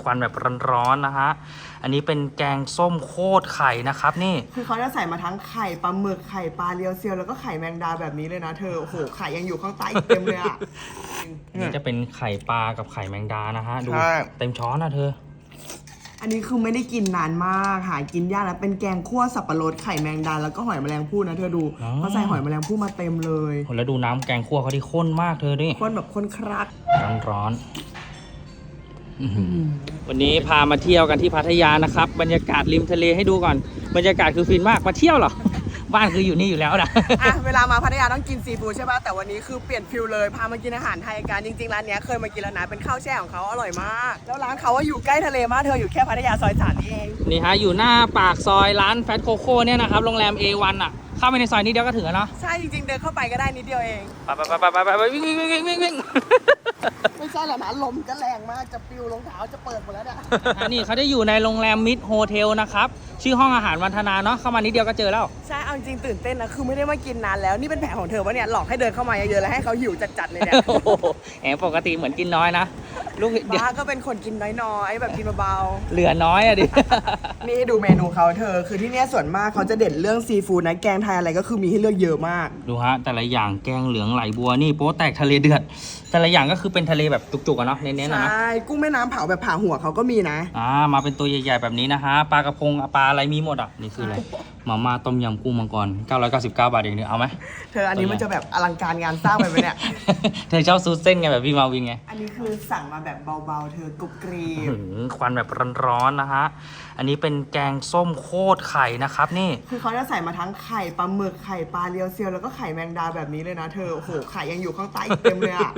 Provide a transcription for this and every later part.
ควันแบบร้อนๆนะฮะ อันนี้เป็นแกงส้มโคตรไข่นะครับนี่ คือเขาจะใส่มาทั้งไข่ปลาหมึกไข่ปลาเรียวเซียวแล้วก็ไข่แมงดาแบบนี้เลยนะเธอ โอ้โห ไข่ยังอยู่ข้างใต้อีกเต็มเลยอะ อันนี้จะเป็นไข่ปลากับไข่แมงดานะฮะ ดูใช่ เต็มช้อนนะเธอ อันนี้คือไม่ได้กินนานมาก หากินยากแล้วเป็นแกงคั่วสับปะรดไข่แมงดาแล้วก็หอยแมลงภู่นะเธอดูอ๋อ เขาใส่หอยแมลงภู่มาเต็มเลยโหแล้วดูน้ำแกงคั่วเขาที่ข้นมากเธอนี่คนแบบคนครักร้อนร้อนๆอื้อหือ วันนี้พามาเที่ยวกันที่พัทยานะครับ บรรยากาศริมทะเลให้ดูก่อน บรรยากาศคือฟินมากมาเที่ยวเหรอ บ้านคืออยู่นี่อยู่แล้วนะอะเวลามาพัทยาต้องกินซีฟู้ดใช่ป่ะแต่วันนี้คือเปลี่ยนฟิลเลยพามากินอาหารไทยกันจริงๆร้านเนี้ยเคยมากินแล้วนะเป็นข้าวแช่ของเขาอร่อยมาก แล้วร้านเขาว่าอยู่ใกล้ทะเลมากเธออยู่แค่พัทยาซอยสามนี่เองนี่ฮะอยู่หน้าปากซอยร้านแฟตโคโค่เนี่ยนะครับโรงแรม A1 อะเข้าไปในซอยนี้เดียวก็ถึงแล้วเนาะใช่จริงๆเดินเข้าไปก็ได้นิดเดียวเองไปไปไปไปไปไปวิ่งวิ่งวิ่งวิ่งวิ่ง ไม่ใช่หรอกนะลมก็แรงมากจะปิวรองเท้าจะเปิดหมดแล้วเนี่ยอันนี้เขาจะอยู่ในโรงแรมมิดโฮเทลนะครับ ชื่อห้องอาหารวันธนาเนาะเข้ามานิดเดียวก็เจอแล้ว ใช่เอาจริงๆตื่นเต้นนะคือไม่ได้มากินนานแล้วนี่เป็นแผนของเธอปะเนี่ยหลอกให้เดินเข้ามาเยอะๆแล้วให้เขาหิวจัดๆเลยเนี่ยโอ้โหแหมปกติเหมือนกินน้อยนะลูกเดี๋ยวบ้าก็เป็นคนกินน้อยๆแบบกินเบาเหลือน้อยอะดิๆนี่ดูเมนูเขาเธอ คือที่เนี่ยส่วนมากเขาจะเด่นเรื่องซีฟู้ดนะแกงไทยอะไรก็คือมีให้เลือกเยอะมาก ดูฮะ แต่ละอย่างแกงเหลืองไหลบัวนี่โป๊แตกทะเลเดือด แต่ละอย่างก็คือเป็นทะเลแบบจุกๆอะเนาะเน้นๆอะใช่เนาะกุ้งแม่น้ำเผาแบบผ่าหัวเขาก็มีนะ อ่ามาเป็นตัวใหญ่ๆแบบนี้นะฮะปลากระพงปลาอะไรมีหมดอะนี่คืออะไร มาม่าต้มยำกุ้งมังกร 999 บาทเองเนี่ยเอาไหม เธออันนี้มันจะแบบอลังการงานสร้างไปไหมเนี่ย เธอชอบซูเส้นไงแบบพี่มาวินไง อันนี้คือสั่งมาแบบเบาๆ เธอกรุบกรีบหือควันแบบร้อนๆนะฮะ อันนี้เป็นแกงส้มโคตรไข่นะครับนี่ คือเขาจะใส่มาทั้งไข่ปลาหมึกไข่ปลาเรียวเซียวแล้วก็ไข่แมงดาแบบนี้เลยนะเธอ โอ้โหไข่ยังอยู่ข้างใต้อีกเต็มเลยอะ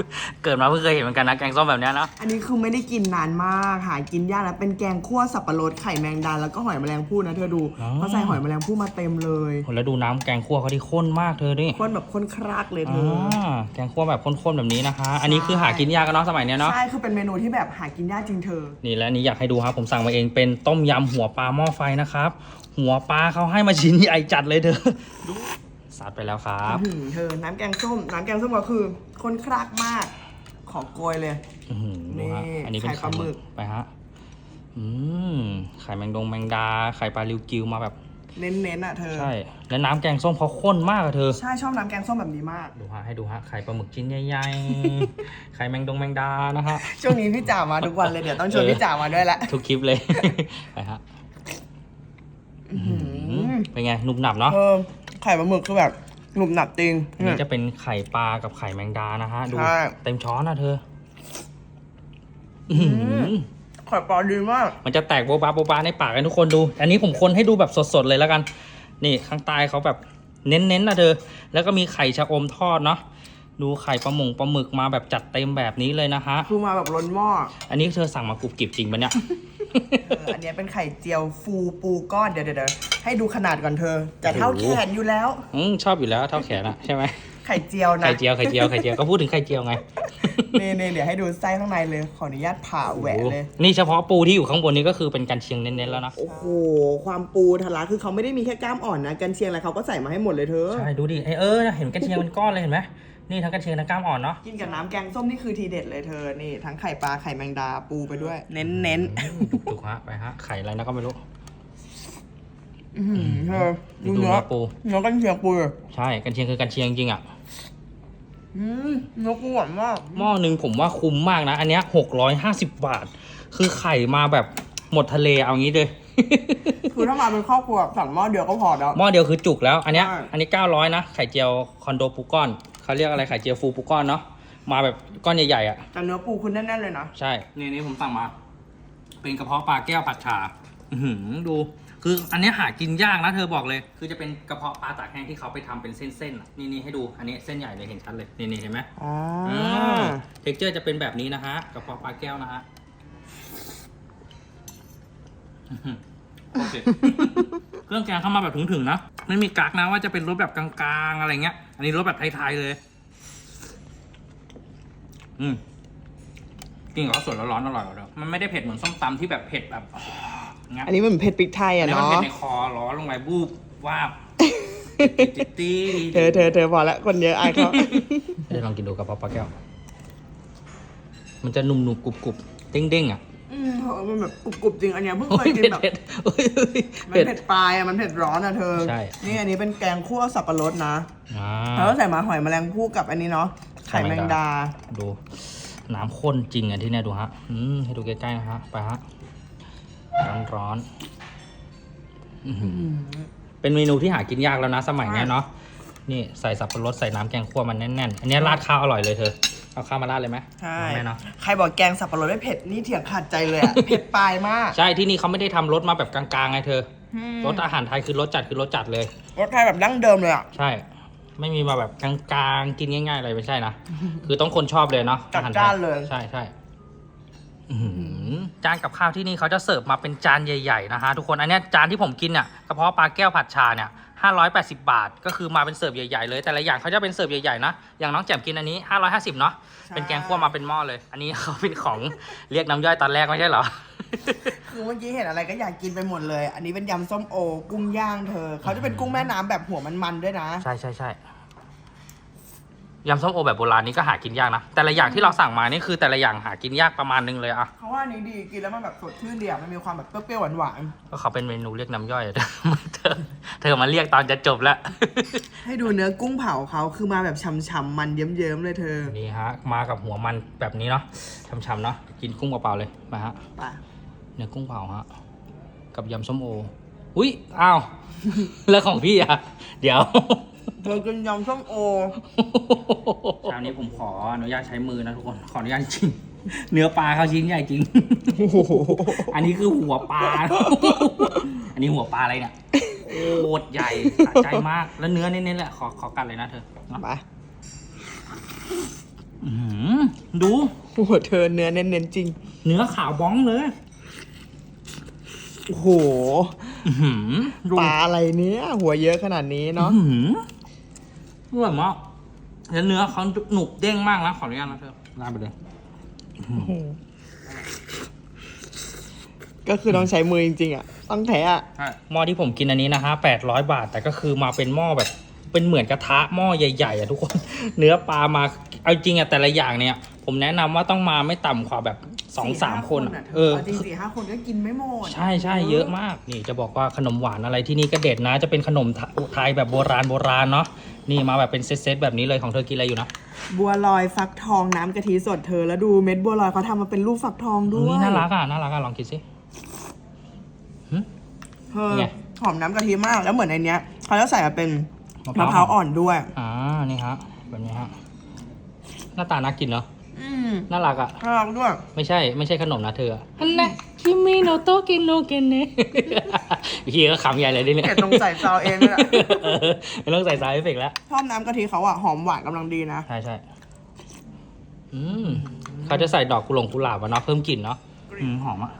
เกิดมาเพิ่งเคยเห็นเหมือนกันนะแกงส้มแบบเนี้ยเนาะอันนี้คือไม่ได้กินนานมาก หากินยากแล้วเป็นแกงคั่วสับปะรดไข่แมงดาแล้วก็หอยแมลงภู่นะเธอดูเขาใส่หอยแมลงภู่มาเต็มเลยโหแล้วดูน้ำแกงคั่วเขาที่ข้นมากเธอนี่คนแบบคนครักเลยเธอ่อาแกงคั่วแบบข้นๆแบบนี้นะคะ อันนี้คือหากินยากกันเนาะสมัยเนี้ยเนาะ ใช่ คือเป็นเมนูที่แบบหากินยากจริงเธอ นี่และอันนี้อยากให้ดูครับ ผมสั่งมาเองเป็นต้มยำหัวปลาหม้อไฟนะครับ หัวปลาเขาให้มาชิ้นใหญ่จัดเลยเธอดูสัดไปแล้วครับ อื้อหือเธอ น้ำแกงส้ม น้ำแกงส้มก็คือคนครักมาก ขอโกยเลย อื้อหือดูฮะนี่อันนี้เป็นไข่ปลาหมึกไปฮะ อืมไข่แมงดงแมงดา ไข่ปลาริวกิวมาแบบ เน้นๆอะเธอ ใช่แล้วน้ำแกงส้มเขาข้นมากอะเธอ ใช่ชอบน้ำแกงส้มแบบนี้มาก ดูฮะให้ดูฮะไข่ปลาหมึกชิ้นใหญ่ๆ ไข่แมงดงแมงดานะฮะ ช่วงนี้พี่จ๋ามาทุกวันเลยเดี๋ยวต้องชวนเออพี่จ๋ามาด้วยละทุกคลิปเลย ไปฮะอื้อหือเป็นไงหนุบหนับเนาะเออไข่ปลาหมึกคือแบบหนุบหนับจริง อันนี้จะเป็นไข่ปลากับไข่แมงดานะฮะ ดูใช่ เต็มช้อนนะเธอ อื้อหือ ไข่ปลาดีมาก มันจะแตกโบบาโบบาในปากกันทุกคนดู อันนี้ผมคนให้ดูแบบสดๆเลยแล้วกัน นี่ข้างใต้เขาแบบเน้นๆนะเธอ แล้วก็มีไข่ชะอมทอดเนาะ ดูไข่ปลาหมงปลาหมึกมาแบบจัดเต็มแบบนี้เลยนะฮะ คือมาแบบล้นหม้อ อันนี้เธอสั่งมากรุบกริบจริงปะเนี่ย เอออันเนี้ยเป็นไข่เจียวฟูปูก้อนเดี๋ยวเดี๋ยวเดี๋ยวให้ดูขนาดก่อนเธอ จะเท่าโอ้แขโหนอยู่แล้ว อืมชอบอยู่แล้วเท่าแขนอะใช่ไหม ไข่เจียวนะไข่เจียวไข่เจียวไข่เจียวก็พูดถึงไข่เจียวไงนี่นี่เดี๋ยวให้ดูไส้ข้างในเลย ขออนุญาตผ่าแหวะเลย นี่เฉพาะปูที่อยู่ข้างบนนี้ก็คือเป็นกันเชียงเน้นๆแล้วนะ โอ้โห ความปูทะลักคือเขาไม่ได้มีแค่กล้ามอ่อนนะ กันเชียงอะไรเขาก็ใส่มาให้หมดเลยเธอ ใช่ ดูดิไอเออ เห็นกันเชียงเป็นก้อนเลยเห็นไหมนี่ทั้งกันเชียงทั้งกล้ามอ่อนเนาะ กินกับน้ำแกงส้มนี่คือทีเด็ดเลยเธอ นี่ทั้งไข่ปลาไข่แมงดาปูไปด้วย เน้นเน้นจุกๆฮะไปฮะ ไข่อะไรนะก็ไม่รู้ๆ อื้อหือเธอนี่ดูดูเนื้อเนื้อปูเนื้อกันเชียงปูเลยใช่กันเชียงคือกันเชียงจริงๆอะอืมเนื้อปูหวานมากหม้อหนึ่งผมว่าคุ้มมากนะ อันเนี้ยหกร้อยห้าสิบบาท คือไข่มาแบบหมดทะเลเอางี้เลย คือถ้ามาเป็นครอบครัวสั่งหม้อเดียวก็พอแล้ว หม้อเดียวคือจุกแล้วอันเนี้ยใช่ อันนี้เก้าร้อยนะ ไข่เจียวคอนโดปูก้อนเขาเรียกอะไรไข่เจียวฟูปูก้อนเนาะมาแบบก้อนใหญ่ๆอะแต่เนื้อปูคุณแน่นๆเลยนะใช่นี่นี่ผมสั่งมา เป็นกระเพาะปลาแก้วผัดฉาอื้อหือดู คืออันเนี้ยหากินยากนะเธอบอกเลย คือจะเป็นกระเพาะปลาตากแห้งที่เขาไปทำเป็นเส้นๆอะนี่นี่ให้ดูอันนี้เส้นใหญ่เลยเห็นชัดเลยนี่นี่เห็นไหมอ๋อเท็กเจอร์จะเป็นแบบนี้นะฮะกระเพาะปลาแก้วนะฮะอื้อหือโอเคเครื่องแกงเข้ามาแบบถึงๆนะไม่มีกักนะว่าจะเป็นรสแบบกลางๆอะไรเงี้ย อันนี้รสแบบไทยๆเลย อืมกินกับข้าวสวยร้อนๆอร่อยกว่าเดิมมันไม่ได้เผ็ดเหมือนส้มตำที่แบบเผ็ดแบบ งั้นอันนี้มันเผ็ดพริกไทยอันอะนี้มันเนาะเผ็ดในคอร้อนลงไปบูบวาบติดตีเธอเธอเธอพอละคนเยอะอายเขา เดี๋ยวลองกินดูกระเพาะปลาแก้ว มันจะนุ่มๆกรุบๆเด้งๆอะอืมเออมันแบบกรุบๆจริงอันเนี้ยเพิ่งโอ้เคยยกินเผ็ดแบบ เผ็ดโอ้ยเฮ้ยมันเผ็ด เผ็ดปลายอะ มันเผ็ดร้อนอะเธอ ใช่ นี่อันนี้เป็นแกงคั่วสับปะรดนะ อ่า แล้วก็ใส่มาหอยแมลงภู่กับอันนี้เนาะ ไข่แมงดา ดู น้ำข้นจริงอะที่เนี่ยดูฮะ อืมให้ดูใกล้ๆนะฮะ ไปฮะ ร้อนร้อนๆอื้อหือเป็นเมนูที่หากินยากแล้วนะ สมัยเนี้ยเนาะนี่ใส่สับปะรดใส่น้ำแกงคั่วมันแน่นๆ อันเนี้ยราดข้าวอร่อยเลยเธอ เอาข้าวมาราดเลยไหมใช่แม่เนาะ ใครบอกแกงสับปะรดไม่เผ็ดนี่เถียงขาดใจเลยอะเผ็ดปลายมาก ใช่ที่นี่เขาไม่ได้ทำรสมาแบบกลางๆไงเธออืมรสอาหารไทยคือรสจัดคือรสจัดเลย รสไทยแบบดั้งเดิมเลยอะใช่ ไม่มีมาแบบกลางๆ กินง่ายๆอะไรไม่ใช่นะ คือต้องคนชอบเลยเนาะจัดอหรไทจ้านเลย ใช่ใช่อื้อหือ จานกับข้าวที่นี่เขาจะเสิร์ฟมาเป็นจานใหญ่ๆนะฮะทุกคนอันเนี้ยจานที่ผมกินเนี่ยกระเพาะปลาแก้วผัดชาเนี่ย580 บาท ก็คือมาเป็นเสิร์ฟใหญ่ๆเลย แต่ละอย่างเขาจะเป็นเสิร์ฟใหญ่ๆนะอย่างน้องแจ่มกินอันนี้ 550เนาะเป็นแกงคั่วมาเป็นหม้อเลย อันนี้เขาเป็นของเรียกน้ำย่อยตอนแรกไม่ใช่เหรอคือเมื่อกี้เห็นอะไรก็อยากกินไปหมดเลย อันนี้เป็นยำส้มโอ กุ้งย่างเธอเขาจะเป็นกุ้งแม่น้ำแบบหัวมันๆด้วยนะ ใช่ใช่ใช่ ยำส้มโอแบบโบราณนี้ก็หากินยากนะ แต่ละอย่างที่เราสั่งมานี่คือแต่ละอย่างหากินยากประมาณนึงเลยอะเขาว่าอันนี้ดีกินแล้วมันแบบสดชื่นดีอะมันมีความแบบเปรี้ยวๆหวานก็เขาเป็นเมนูเรียกน้ำย่อยอะ เธอเธอมาเรียกตอนจะจบแล้ว ๆให้ดูเนื้อกุ้งเผาเขาคือมาแบบฉ่ำๆมันเยิ้มๆเลยเธอนี่ฮะ มากับหัวมันแบบนี้เนาะช่ำๆเนาะกินกุ้งเปล่าๆเลยมาฮะ ไปเนื้อกุ้งเผาฮะ กับยำส้มโอ อุ้ยอ้าว แล้วของพี่อะเดี๋ยว เธอกินยำส้มโอคราวนี้ผมขออนุญาตใช้มือนะทุกคน ขออนุญาตจริง เนื้อปลาเขาชิ้นใหญ่จริง อันนี้คือหัวปลา อันนี้หัวปลาอะไรเนี่ยโคตรใหญ่สะใจมาก แล้วเนื้อเน้นๆแหละ ขอขอกัดเลยนะเธอเนาะไปอื้อหือดูโอ้โหเธอเนื้อเน้นๆจริง เนื้อขาวบ้องเลย โอ้โหอื้อหือดูปลาอะไรเนี้ยหัวเยอะขนาดนี้เนาะ อื้อหืออ ร่อยมากแล้วเนื้อเขาหนุบเด้งมากนะขออนุญาตนะเธอลาดไปเลยก็คือต้องใช้มือจริงๆอะ ต้องแท้อะใช่หม้อที่ผมกินอันนี้นะฮะแปดร้อยบาท แต่ก็คือมาเป็นหม้อแบบ เป็นเหมือนกระทะหม้อใหญ่ๆอะทุกคน เนื้อปลามา เอาจริงอะแต่ละอย่างเนี่ย ผมแนะนำว่าต้องมาไม่ต่ำกว่าแบบ สองสามคนอะเออ จริงสี่ห้าคนก็กินไม่หมดใช่ใช่เยอะมาก นี่จะบอกว่าขนมหวานอะไรที่นี่ก็เด็ดนะ จะเป็นขนมไทยแบบโบราณโบราณเนาะนี่มาแบบเป็นเซตๆแบบนี้เลยของเธอกินอะไรอยู่นะบัวลอยฟักทองน้ำกะทิสดเธอแล้วดูเม็ดบัวลอยเขาทำมาเป็นรูปฟักทองด้วยนี่น่ารักอะน่ารักอะลองกินสิเธอไงหอมน้ำกะทิมากแล้วเหมือนในเนี้ยเขาจะใส่มาเป็นมะมะพพร้าร้าววอ่อนด้วยอ่านี่ฮะแบบนี้ฮะหน้าตาน่ากินเนาะอื มน่ารักอะ น่ารักด้วย ไม่ใช่ไม่ใช่ขนมนะเธออันน่ะคิมิโนโตกินโนเกนเน่พี่ก็ขำใหญ่เลยดิเนี่ยเผ็ดตรงใส่ซาวเองนี่แหละเออไม่ต้องใส่สายเอฟเฟกต์แล้ว ชอบน้ำกะทิเขาอะหอมหวานกำลังดีนะ ใช่ใช่อืมเขาจะใส่ดอกกุหลงกุหลาบอะเนาะเพิ่มกลิ่นเนาะอืมหอมอะ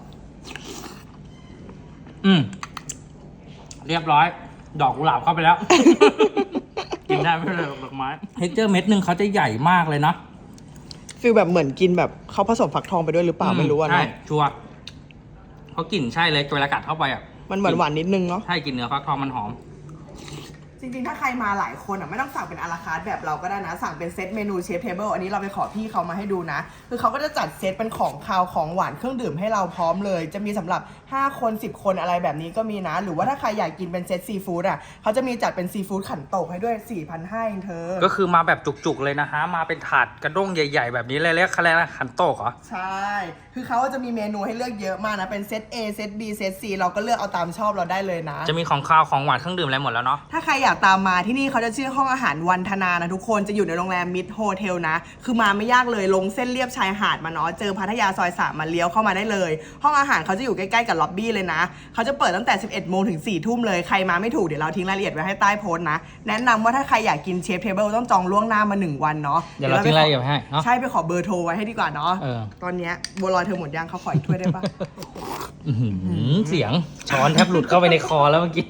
อืม เรียบร้อย ดอกกุหลาบเข้าไปแล้ว กินได้ไม่เลยดอกไม้เทคเจอร์เม็ดหนึ่งเขาจะใหญ่มากเลยนะ ฟีลแบบเหมือนกินแบบเขาผสมฟักทองไปด้วยหรือเปล่าไม่รู้อะใช่เนาะชัวร์เขากลิ่นใช่เลยเวลากัดเข้าไปอะมันหวานหวานๆนิดนึงเนาะ ใช่กลินเนื้อฟักทองมันหอม จริงๆ ถ้าใครมาหลายคนอะไม่ต้องสั่งเป็นอาราคาร์ทแบบเราก็ได้นะ สั่งเป็นเซตเมนูเชฟเทเบิลอันนี้เราไปขอพี่เขามาให้ดูนะ คือเขาก็จะจัดเซตเป็นของคาวของหวานเครื่องดื่มให้เราพร้อมเลย จะมีสำหรับ 5 คน 10 คนอะไรแบบนี้ก็มีนะ หรือว่าถ้าใครอยากกินเป็นเซตซีฟู้ดอะเขาจะมีจัดเป็นซีฟู้ดขันโตกให้ด้วย4,500เองเธอ ก็คือมาแบบจุกๆเลยนะฮะ มาเป็นถาดกระด้งใหญ่ ๆ แบบนี้เลยเรียกอะไรนะขันโตกเหรอ ใช่ คือเขาจะมีเมนูให้เลือกเยอะมากนะ เป็นเซต A เซต B เซต C เราก็เลือกเอาตามชอบเราได้เลยนะ จะมีของคาวของหวานเครื่องดื่มอะไรหมดแล้วเนาะ ถ้าใครอยากตามมาที่นี่เขาจะชื่อห้องอาหารวันธนานะทุกคนจะอยู่ในโรงแรมมิดโฮเทลนะ คือมาไม่ยากเลยลงเส้นเลียบชายหาดมาเนาะเจอพัทยาซอยสามมาเลี้ยวเข้ามาได้เลย ห้องอาหารเขาจะอยู่ใกล้ๆกับล็อบบี้เลยนะเขาจะเปิดตั้งแต่ 11โมงถึง4ทุ่มเลยใครมาไม่ถูกเดี๋ยวเราทิ้งรายละเอียดไว้ให้ใต้โพสต์นะแนะนำว่าถ้าใครอยากกินเชฟเทเบิลต้องจองล่วงหน้ามา1วันเนาะเดี๋ยวเราทิ้งรายละเอียดไว้ให้เนาะใช่ไปขอเบอร์โทรไว้ให้ดีกว่าเนาะเออตอนเนี้ยบัวลอยเธอหมดยังเขาขออีกถ้วยได้ปะอื้อหือเสียงช้อนแทบหลุดเข้าไปในคอแล้วเมื่อกี้